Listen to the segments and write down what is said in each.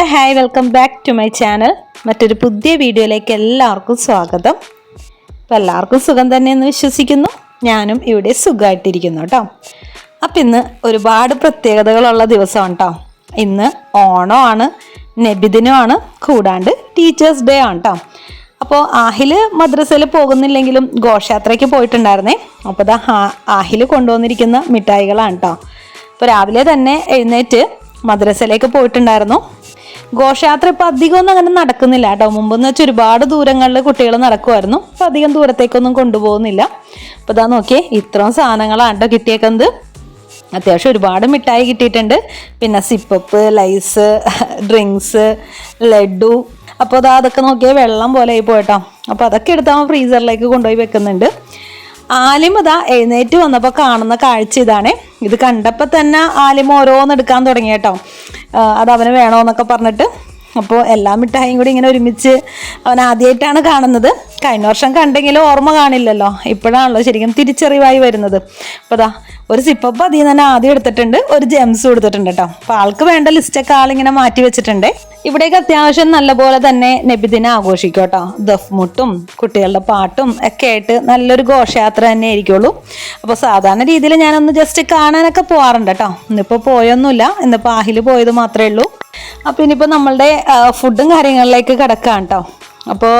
Hello hi welcome back to my channel. മറ്റൊരു പുതിയ വീഡിയോയിലേക്ക് എല്ലാവർക്കും സ്വാഗതം. അപ്പോൾ എല്ലാവർക്കും സുഖം തന്നെയെന്ന് വിശ്വസിക്കുന്നു. ഞാനും ഇവിടെ സുഖമായിട്ടിരിക്കുന്നു കേട്ടോ. അപ്പം ഇന്ന് ഒരുപാട് പ്രത്യേകതകളുള്ള ദിവസമാണ് കേട്ടോ. ഇന്ന് ഓണമാണ് നബിദിനമാണ് കൂടാണ്ട് ടീച്ചേഴ്സ് ഡേ ആണ് കേട്ടോ. അപ്പോൾ ആഹിൽ മദ്രസയിൽ പോകുന്നില്ലെങ്കിലും ഘോഷയാത്രയ്ക്ക് പോയിട്ടുണ്ടായിരുന്നേ. അപ്പോൾ ആ- ആഹിൽ കൊണ്ടുവന്നിരിക്കുന്ന മിഠായികളാണ് കേട്ടോ. അപ്പോൾ രാവിലെ തന്നെ എഴുന്നേറ്റ് മദ്രസയിലേക്ക് പോയിട്ടുണ്ടായിരുന്നു. ഘോഷയാത്ര ഇപ്പം അധികമൊന്നും അങ്ങനെ നടക്കുന്നില്ല കേട്ടോ. മുമ്പെന്ന് വെച്ചാൽ ഒരുപാട് ദൂരങ്ങളിൽ കുട്ടികൾ നടക്കുമായിരുന്നു അപ്പം അധികം ദൂരത്തേക്കൊന്നും കൊണ്ടുപോകുന്നില്ല. അപ്പോൾ ഇതാ നോക്കിയേ ഇത്രയും സാധനങ്ങളാണ് കേട്ടോ കിട്ടിയേക്കുന്നത്. അത്യാവശ്യം ഒരുപാട് മിഠായി കിട്ടിയിട്ടുണ്ട്. പിന്നെ സിപ്പപ്പ് ലൈസ് ഡ്രിങ്ക്സ് ലഡു. അപ്പോൾ അതാ അതൊക്കെ നോക്കിയാൽ വെള്ളം പോലെ ആയി പോയിട്ടോ അപ്പോൾ അതൊക്കെ എടുത്താൽ ഫ്രീസറിലേക്ക് കൊണ്ടുപോയി വെക്കുന്നുണ്ട്. ആലിം അതാ എഴുന്നേറ്റ് വന്നപ്പോൾ കാണുന്ന കാഴ്ച ഇതാണ്. ഇത് കണ്ടപ്പോൾ തന്നെ ആലിം ഓരോന്ന് എടുക്കാൻ തുടങ്ങി കേട്ടോ. അത് അവന് വേണോന്നൊക്കെ പറഞ്ഞിട്ട് അപ്പോൾ എല്ലാ മിഠായിയും കൂടി ഇങ്ങനെ ഒരുമിച്ച് അവൻ ആദ്യമായിട്ടാണ് കാണുന്നത്. കഴിഞ്ഞ വർഷം കണ്ടെങ്കിലും ഓർമ്മ കാണില്ലല്ലോ. ഇപ്പോഴാണല്ലോ ശരിക്കും തിരിച്ചറിവായി വരുന്നത്. അപ്പോൾ അതാ ഒരു സിപ്പപ്പ് അതിൽ നിന്ന് തന്നെ ആദ്യം എടുത്തിട്ടുണ്ട്. ഒരു ജെംസ് കൊടുത്തിട്ടുണ്ട് കേട്ടോ. അപ്പോൾ ആൾക്ക് വേണ്ട ലിസ്റ്റൊക്കെ ആളിങ്ങനെ മാറ്റി വെച്ചിട്ടുണ്ട്. ഇവിടേക്ക് അത്യാവശ്യം നല്ലപോലെ തന്നെ നബിദിന ആഘോഷിക്കും കേട്ടോ. ദഫ്മുട്ടും കുട്ടികളുടെ പാട്ടും ഒക്കെ ആയിട്ട് നല്ലൊരു ഘോഷയാത്ര തന്നെ ആയിരിക്കുള്ളൂ. അപ്പോൾ സാധാരണ രീതിയിൽ ഞാനൊന്ന് ജസ്റ്റ് കാണാനൊക്കെ പോകാറുണ്ട് കേട്ടോ. ഇന്നിപ്പോൾ പോയൊന്നുമില്ല. ഇന്നിപ്പോൾ ആഹിൽ പോയത് മാത്രമേ ഉള്ളൂ. അപ്പോൾ ഇനിയിപ്പോൾ നമ്മളുടെ ഫുഡും കാര്യങ്ങളിലേക്ക് കിടക്കാം കേട്ടോ അപ്പോൾ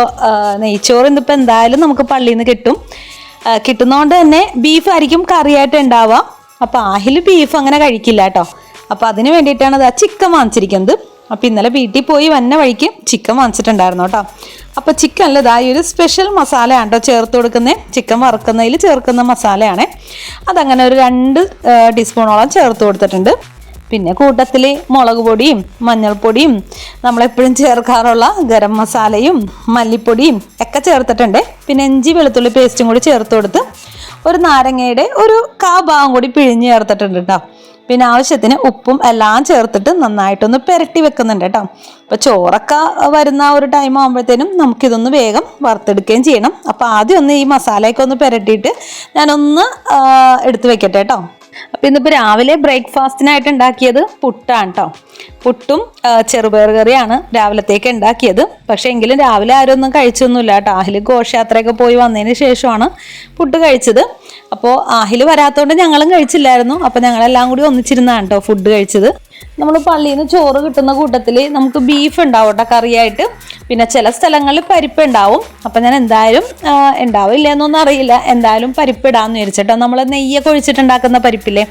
നെയ്ച്ചോറ് ഇന്നിപ്പോൾ എന്തായാലും നമുക്ക് പള്ളിയിൽ നിന്ന് കിട്ടും കിട്ടുന്നതുകൊണ്ട് തന്നെ ബീഫ് ആയിരിക്കും കറിയായിട്ട് ഉണ്ടാവാം അപ്പോൾ ആഹിൽ ബീഫ് അങ്ങനെ കഴിക്കില്ല കേട്ടോ അപ്പോൾ അതിന് വേണ്ടിയിട്ടാണ് ആ ചിക്കൻ വാങ്ങിച്ചിരിക്കുന്നത്. അപ്പോൾ ഇന്നലെ വീട്ടിൽ പോയി വന്ന വഴിക്ക് ചിക്കൻ വാങ്ങിച്ചിട്ടുണ്ടായിരുന്നു കേട്ടോ അപ്പോൾ ചിക്കനിൽ ഇതാ ഈ ഒരു സ്പെഷ്യൽ മസാലയാണ് കേട്ടോ ചേർത്ത് കൊടുക്കുന്നത് ചിക്കൻ വറുക്കുന്നതിൽ ചേർക്കുന്ന മസാലയാണ്. അതങ്ങനെ ഒരു രണ്ട് ടീസ്പൂണോളം ചേർത്ത് കൊടുത്തിട്ടുണ്ട്. പിന്നെ കൂട്ടത്തിൽ മുളക് പൊടിയും മഞ്ഞൾപ്പൊടിയും നമ്മളെപ്പോഴും ചേർക്കാറുള്ള ഗരം മസാലയും മല്ലിപ്പൊടിയും ഒക്കെ ചേർത്തിട്ടുണ്ട്. പിന്നെ ഇഞ്ചി വെളുത്തുള്ളി പേസ്റ്റും കൂടി ചേർത്ത് കൊടുത്ത് ഒരു നാരങ്ങയുടെ ഒരു കാ ഭാഗം കൂടി പിഴിഞ്ഞ് ചേർത്തിട്ടുണ്ട് കേട്ടോ പിന്നെ ആവശ്യത്തിന് ഉപ്പും എല്ലാം ചേർത്തിട്ട് നന്നായിട്ടൊന്ന് പുരട്ടി വെക്കുന്നുണ്ട് കേട്ടോ അപ്പോൾ ചോറൊക്കെ വരുന്ന ഒരു ടൈം ആകുമ്പോഴത്തേനും നമുക്കിതൊന്ന് വേഗം വറുത്തെടുക്കുകയും ചെയ്യണം. അപ്പോൾ ആദ്യം ഒന്ന് ഈ മസാലയൊക്കെ ഒന്ന് പുരട്ടിയിട്ട് ഞാനൊന്ന് എടുത്ത് വെക്കട്ടെ കേട്ടോ ഇന്നിപ്പോൾ രാവിലെ ബ്രേക്ക്ഫാസ്റ്റിനായിട്ട് ഉണ്ടാക്കിയത് പുട്ടാണ് കേട്ടോ പുട്ടും ആ, ചെറുപയർ കറിയാണ് രാവിലത്തേക്ക് ഉണ്ടാക്കിയത്. പക്ഷേ എങ്കിലും രാവിലെ ആരും ഒന്നും കഴിച്ചൊന്നുമില്ല കേട്ടോ. ആഹിൽ ഘോഷയാത്രയൊക്കെ പോയി വന്നതിന് ശേഷമാണ് പുട്ട് കഴിച്ചത്. അപ്പോൾ ആഹിൽ വരാത്തതുകൊണ്ട് ഞങ്ങളും കഴിച്ചില്ലായിരുന്നു. അപ്പോൾ ഞങ്ങളെല്ലാം കൂടി ഒന്നിച്ചിരുന്നാണ് കേട്ടോ ഫുഡ് കഴിച്ചത്. നമ്മൾ പള്ളിയിൽ നിന്ന് ചോറ് കിട്ടുന്ന കൂട്ടത്തിൽ നമുക്ക് ബീഫ് ഉണ്ടാവും കേട്ടോ കറിയായിട്ട്. പിന്നെ ചില സ്ഥലങ്ങളിൽ പരിപ്പ് ഉണ്ടാവും. അപ്പം ഞാൻ എന്തായാലും ഉണ്ടാവില്ല എന്നൊന്നും അറിയില്ല. എന്തായാലും പരിപ്പ് ഇടാമെന്ന് വിചാരിച്ചിട്ടോ നമ്മൾ നെയ്യൊക്കെ ഒഴിച്ചിട്ടുണ്ടാക്കുന്ന പരിപ്പില്ലേ?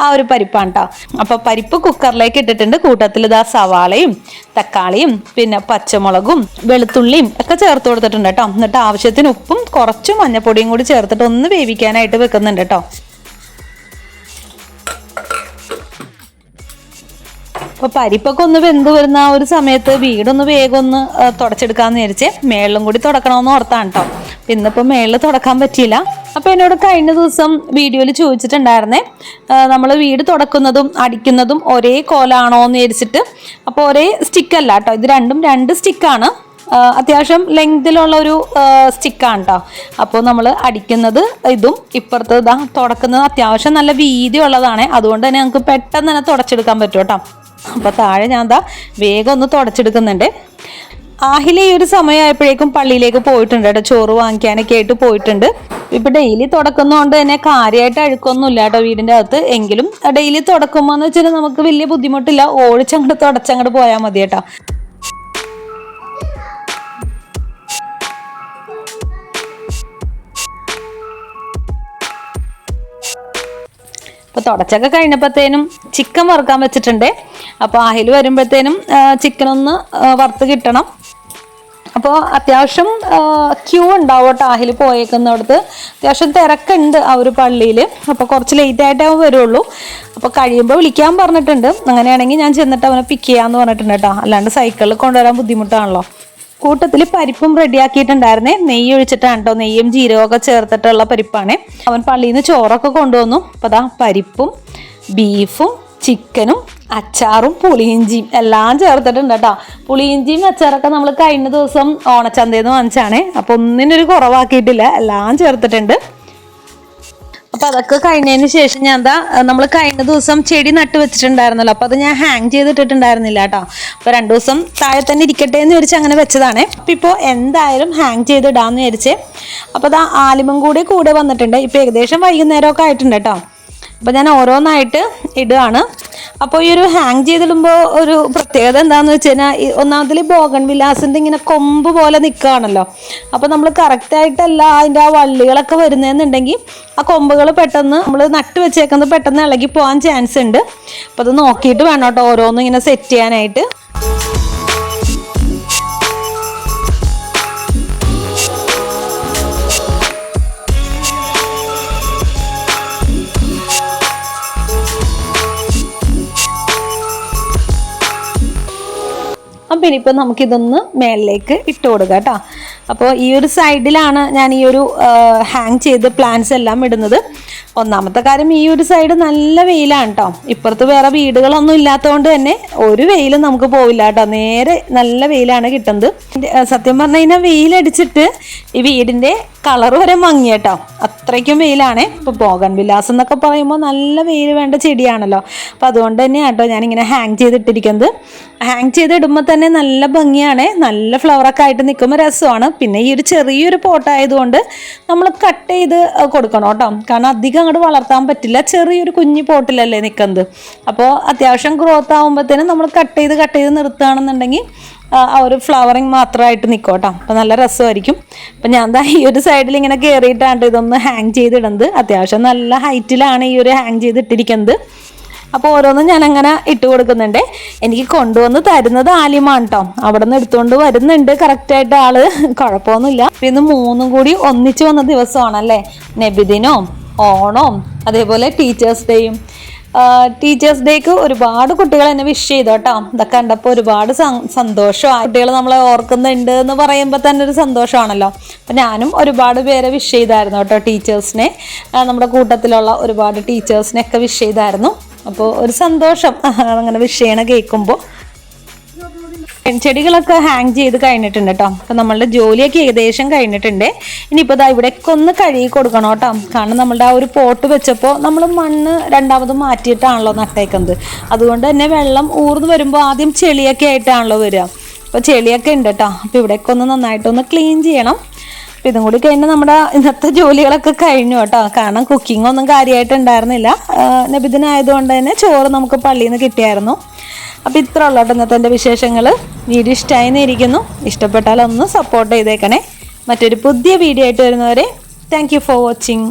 ആ ഒരു പരിപ്പാണ് കേട്ടോ. അപ്പോൾ പരിപ്പ് കുക്കറിലേക്ക് ഇട്ടിട്ടുണ്ട്. കൂട്ടത്തിൽ ഇതാ സവാളയും തക്കാളിയും പിന്നെ പച്ചമുളകും വെളുത്തുള്ളിയും ഒക്കെ ചേർത്ത് കൊടുത്തിട്ടുണ്ട് കേട്ടോ എന്നിട്ട് ആവശ്യത്തിന് ഉപ്പും കുറച്ച് മഞ്ഞപ്പൊടിയും കൂടി ചേർത്തിട്ട് ഒന്ന് വേവിക്കാനായിട്ട് വെക്കുന്നുണ്ട് കേട്ടോ അപ്പൊ പരിപ്പൊക്കെ ഒന്ന് വെന്ത് വരുന്ന ആ ഒരു സമയത്ത് വീടൊന്ന് വേഗം ഒന്ന് തുടച്ചെടുക്കാന്ന് വിചാരിച്ചേ മേളിലും കൂടി തുടക്കണമെന്ന് ഓർത്താണ് കേട്ടോ ഇന്നിപ്പോ മേളിൽ തുടക്കാൻ പറ്റിയില്ല. അപ്പൊ എന്നോട് കഴിഞ്ഞ ദിവസം വീഡിയോയിൽ ചോദിച്ചിട്ടുണ്ടായിരുന്നേ നമ്മൾ വീട് തുടക്കുന്നതും അടിക്കുന്നതും ഒരേ കോലാണോ എന്ന് വിചാരിച്ചിട്ട് അപ്പോൾ ഒരേ സ്റ്റിക്കല്ല കേട്ടോ ഇത് രണ്ടും രണ്ട് സ്റ്റിക്കാണ് അത്യാവശ്യം ലെങ്തിലുള്ള ഒരു സ്റ്റിക്കാണ് കേട്ടോ അപ്പോൾ നമ്മൾ അടിക്കുന്നത് ഇതും ഇപ്പുറത്ത് ഇതാ തുടക്കുന്നത് അത്യാവശ്യം നല്ല വീതി ഉള്ളതാണ്. അതുകൊണ്ട് തന്നെ നമുക്ക് പെട്ടെന്ന് തന്നെ തുടച്ചെടുക്കാൻ പറ്റും കേട്ടോ. അപ്പോൾ താഴെ ഞാൻ എന്താ വേഗം ഒന്ന് തുടച്ചെടുക്കുന്നുണ്ട്. ആഹില ഈ ഒരു സമയമായപ്പോഴേക്കും പള്ളിയിലേക്ക് പോയിട്ടുണ്ട് കേട്ടോ. ചോറ് വാങ്ങിക്കാനൊക്കെ ആയിട്ട് പോയിട്ടുണ്ട്. ഇപ്പൊ ഡെയിലി തുടക്കുന്നതുകൊണ്ട് തന്നെ കാര്യമായിട്ട് അഴുക്കൊന്നും ഇല്ല കേട്ടോ വീടിന്റെ അകത്ത്. എങ്കിലും ഡെയിലി തുടക്കുമ്പോൾ എന്ന് വെച്ചാൽ നമുക്ക് വലിയ ബുദ്ധിമുട്ടില്ല. ഓടിച്ചങ്ങോട്ട് തുടച്ചങ്ങോട്ട് പോയാൽ മതി കേട്ടോ. അപ്പോൾ തുടച്ചൊക്കെ കഴിഞ്ഞപ്പോഴത്തേനും ചിക്കൻ വറുക്കാൻ വെച്ചിട്ടുണ്ട്. അപ്പോൾ ആഹിൽ വരുമ്പോഴത്തേനും ചിക്കൻ ഒന്ന് വറുത്ത് കിട്ടണം. അപ്പോൾ അത്യാവശ്യം ക്യൂ ഉണ്ടാവും കേട്ടോ ആഹിൽ പോയേക്കുന്നിടത്ത്. അത്യാവശ്യം തിരക്കുണ്ട് ആ ഒരു പള്ളിയിൽ അപ്പോൾ കുറച്ച് ലേറ്റ് ആയിട്ടേ അവൻ വരുള്ളൂ. അപ്പോൾ കഴിയുമ്പോൾ വിളിക്കാൻ പറഞ്ഞിട്ടുണ്ട്. അങ്ങനെയാണെങ്കിൽ ഞാൻ ചെന്നിട്ട് അവനെ പിക്ക് ചെയ്യാമെന്ന് പറഞ്ഞിട്ടുണ്ട് കേട്ടോ അല്ലാണ്ട് സൈക്കിളിൽ കൊണ്ടുവരാൻ ബുദ്ധിമുട്ടാണല്ലോ. കൂട്ടത്തിൽ പരിപ്പും റെഡിയാക്കിയിട്ടുണ്ടായിരുന്നേ നെയ്യ് ഒഴിച്ചിട്ടാണ് കേട്ടോ നെയ്യും ജീരകമൊക്കെ ചേർത്തിട്ടുള്ള പരിപ്പാണ്. അവൻ പള്ളിയിൽ നിന്ന് ചോറൊക്കെ കൊണ്ടുവന്നു. അപ്പോൾ അതാ പരിപ്പും ബീഫും ചിക്കനും അച്ചാറും പുളിയിഞ്ചിയും എല്ലാം ചേർത്തിട്ടുണ്ട് കേട്ടോ. പുളിയിഞ്ചിയും അച്ചാറൊക്കെ നമ്മൾ കഴിഞ്ഞ ദിവസം ഓണച്ചന്തയിൽ നിന്ന് വാങ്ങിച്ചാണേ. അപ്പോൾ ഒന്നിനൊരു കുറവാക്കിയിട്ടില്ല. എല്ലാം ചേർത്തിട്ടുണ്ട്. അപ്പോൾ അതൊക്കെ കഴിഞ്ഞതിന് ശേഷം ഞാൻ എന്താ നമ്മൾ കഴിഞ്ഞ ദിവസം ചെടി നട്ട് വെച്ചിട്ടുണ്ടായിരുന്നല്ലോ. അപ്പോൾ അത് ഞാൻ ഹാങ് ചെയ്തിട്ടിട്ടുണ്ടായിരുന്നില്ല കേട്ടോ. അപ്പോൾ രണ്ട് ദിവസം താഴെ തന്നെ ഇരിക്കട്ടെ എന്ന് വിചാരിച്ച് അങ്ങനെ വെച്ചതാണ്. അപ്പോൾ ഇപ്പോൾ എന്തായാലും ഹാങ് ചെയ്തിടാമെന്ന് വിചാരിച്ച്. അപ്പോൾ അത് ആലിമും കൂടെ കൂടെ വന്നിട്ടുണ്ട്. ഇപ്പോൾ ഏകദേശം വൈകുന്നേരമൊക്കെ ആയിട്ടുണ്ട് കേട്ടോ. അപ്പോൾ ഞാൻ ഓരോന്നായിട്ട് ഇടുകയാണ് അപ്പോൾ ഈ ഒരു ഹാങ് ചെയ്തിടുമ്പോൾ ഒരു പ്രത്യേകത എന്താണെന്ന് വെച്ച് കഴിഞ്ഞാൽ ഈ ഒന്നാമതിൽ ബോഗൺ വിലാസിന്റെ ഇങ്ങനെ കൊമ്പ് പോലെ നിൽക്കുകയാണല്ലോ അപ്പോൾ നമ്മൾ കറക്റ്റായിട്ടല്ല അതിന്റെ ആ വള്ളികളൊക്കെ വരുന്നതെന്നുണ്ടെങ്കിൽ ആ കൊമ്പുകൾ പെട്ടെന്ന് നമ്മൾ നട്ട് വെച്ചേക്കുന്നത് പെട്ടെന്ന് ഇളകി പോകാൻ ചാൻസ് ഉണ്ട്. അപ്പോൾ അത് നോക്കിയിട്ട് വേണം കേട്ടോ ഓരോന്നും ഇങ്ങനെ സെറ്റ് ചെയ്യാനായിട്ട്. ഇനിയിപ്പോൾ നമുക്കിതൊന്ന് മേളിലേക്ക് ഇട്ട് കൊടുക്കാം കേട്ടോ. അപ്പോൾ ഈ ഒരു സൈഡിലാണ് ഞാൻ ഈ ഒരു ഹാങ് ചെയ്ത് പ്ലാന്റ്സ് എല്ലാം ഇടുന്നത്. ഒന്നാമത്തെ കാര്യം ഈ ഒരു സൈഡ് നല്ല വെയിലാണ് കേട്ടോ ഇപ്പുറത്ത് വേറെ വീടുകളൊന്നും ഇല്ലാത്തതുകൊണ്ട് തന്നെ ഒരു വെയിലും നമുക്ക് പോവില്ല കേട്ടോ നേരെ നല്ല വെയിലാണ് കിട്ടുന്നത്. സത്യം പറഞ്ഞു കഴിഞ്ഞാൽ വെയിലടിച്ചിട്ട് ഈ വീടിന്റെ കളർ വരെ മങ്ങി കേട്ടോ അത്രയ്ക്കും വെയിലാണ്. ഇപ്പോൾ പോകൻ വിലാസം എന്നൊക്കെ പറയുമ്പോൾ നല്ല വെയിൽ വേണ്ട ചെടിയാണല്ലോ. അപ്പോൾ അതുകൊണ്ട് തന്നെയാണ് കേട്ടോ ഞാനിങ്ങനെ ഹാങ് ചെയ്തിട്ടിരിക്കുന്നത്. ഹാങ് ചെയ്തിടുമ്പോൾ തന്നെ നല്ല ഭംഗിയാണ്. നല്ല ഫ്ലവറൊക്കെ ആയിട്ട് നിൽക്കുമ്പോൾ രസമാണ്. പിന്നെ ഈ ഒരു ചെറിയൊരു പോട്ടായതുകൊണ്ട് നമ്മൾ കട്ട് ചെയ്ത് കൊടുക്കണം കേട്ടോ കാരണം അധികം അങ്ങോട്ട് വളർത്താൻ പറ്റില്ല. ചെറിയൊരു കുഞ്ഞു പോട്ടിലല്ലേ നിൽക്കുന്നത് അപ്പോൾ അത്യാവശ്യം ഗ്രോത്ത് ആകുമ്പോഴത്തേനും നമ്മൾ കട്ട് ചെയ്ത് കട്ട് ചെയ്ത് നിർത്തുകയാണെന്നുണ്ടെങ്കിൽ ആ ഒരു ഫ്ലവറിങ് മാത്രമായിട്ട് നിൽക്കോട്ടെ അപ്പം നല്ല രസമായിരിക്കും. അപ്പം ഞാൻ എന്താ ഈ ഒരു സൈഡിൽ ഇങ്ങനെ കയറിയിട്ടാണ് ഇതൊന്ന് ഹാങ് ചെയ്തിടുന്നത്. അത്യാവശ്യം നല്ല ഹൈറ്റിലാണ് ഈ ഒരു ഹാങ് ചെയ്തിട്ടിരിക്കുന്നത്. അപ്പോൾ ഓരോന്നും ഞാൻ അങ്ങനെ ഇട്ട് കൊടുക്കുന്നുണ്ട്. എനിക്ക് കൊണ്ടുവന്ന് തരുന്നത് ആലിമാണ് കേട്ടോ അവിടെ നിന്ന് എടുത്തുകൊണ്ട് വരുന്നുണ്ട്. കറക്റ്റായിട്ട് ആൾ. കുഴപ്പമൊന്നുമില്ല. പിന്നെ മൂന്നും കൂടി ഒന്നിച്ച് വന്ന ദിവസമാണല്ലേ? നബിദിനവും ഓണവും അതേപോലെ ടീച്ചേഴ്സ് ഡേയും ടീച്ചേഴ്സ് ഡേക്ക് ഒരുപാട് കുട്ടികൾ എന്നെ വിഷ് ചെയ്തു കേട്ടോ. ഇതൊക്കെ കണ്ടപ്പോൾ ഒരുപാട് സന്തോഷമാണ് കുട്ടികൾ നമ്മളെ ഓർക്കുന്നുണ്ട് എന്ന് പറയുമ്പോൾ തന്നെ ഒരു സന്തോഷമാണല്ലോ. അപ്പം ഞാനും ഒരുപാട് പേരെ വിഷ് ചെയ്തായിരുന്നു കേട്ടോ ടീച്ചേഴ്സിനെ നമ്മുടെ കൂട്ടത്തിലുള്ള ഒരുപാട് ടീച്ചേഴ്സിനെയൊക്കെ വിഷ് ചെയ്തായിരുന്നു. അപ്പോൾ ഒരു സന്തോഷം അങ്ങനെ വിഷ് ചെയ്യണ കേൾക്കുമ്പോൾ. ചെടികളൊക്കെ ഹാങ് ചെയ്ത് കഴിഞ്ഞിട്ടുണ്ട് കേട്ടോ അപ്പം നമ്മളുടെ ജോലിയൊക്കെ ഏകദേശം കഴിഞ്ഞിട്ടുണ്ട്. ഇനിയിപ്പോൾ ഇതാ ഇവിടെയൊക്കെ ഒന്ന് കഴുകി കൊടുക്കണം കേട്ടോ കാരണം നമ്മളുടെ ആ ഒരു പോട്ട് വെച്ചപ്പോൾ നമ്മൾ മണ്ണ് രണ്ടാമത് മാറ്റിയിട്ടാണല്ലോ നട്ടേക്കുന്നത്. അതുകൊണ്ട് തന്നെ വെള്ളം ഊർന്ന് വരുമ്പോൾ ആദ്യം ചെളിയൊക്കെ ആയിട്ടാണല്ലോ വരിക. അപ്പോൾ ചെളിയൊക്കെ ഉണ്ട് കേട്ടോ അപ്പോൾ ഇവിടെയൊക്കെ ഒന്ന് നന്നായിട്ടൊന്ന് ക്ലീൻ ചെയ്യണം. അപ്പം ഇതും കൂടി കഴിഞ്ഞാൽ നമ്മുടെ ഇന്നത്തെ ജോലികളൊക്കെ കഴിഞ്ഞു കേട്ടോ കാരണം കുക്കിംഗ് ഒന്നും കാര്യമായിട്ട് ഉണ്ടായിരുന്നില്ല. നബിദിനായതുകൊണ്ട് തന്നെ ചോറ് നമുക്ക് പള്ളിയിൽ നിന്ന് കിട്ടിയായിരുന്നു. അപ്പോൾ ഇത്ര ഉള്ള ഇന്നത്തെ എന്റെ വിശേഷങ്ങൾ വീഡിയോ ഇഷ്ടമായി ഇരിക്കുന്നു ഇഷ്ടപ്പെട്ടാൽ ഒന്ന് സപ്പോർട്ട് ചെയ്തേക്കണേ. മറ്റൊരു പുതിയ വീഡിയോ ആയിട്ട് വരുന്നവരെ താങ്ക് ഫോർ വാച്ചിങ്